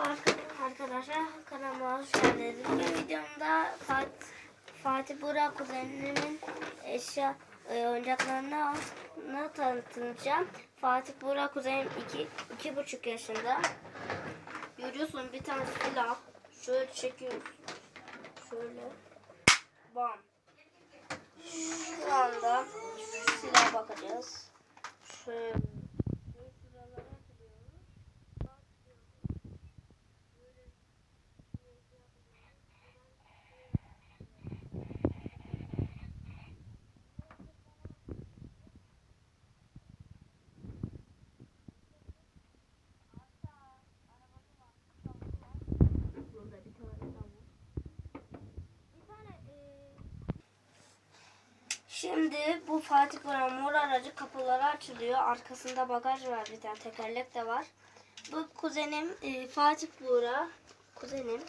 arka- arkadaşlar kanalıma hoş geldiniz. Bugün videomda Fatih, Fatih Burak kuzenimin eşya e, oyuncaklarını tanıtacağım. Fatih Burak kuzenim iki, iki buçuk yaşında. Görüyorsun bir tane silah. Şöyle çekiyoruz. Şöyle. Bam. Şu anda şu silaha bakacağız. Şöyle silahlara atıyoruz. Burada bir tane tavuk. Bir tane Şimdi bu Fatih Buran mor aracı kapıları açılıyor. Arkasında bagaj var bir tane tekerlek de var. Bu kuzenim e, Fatih Buğra kuzenim.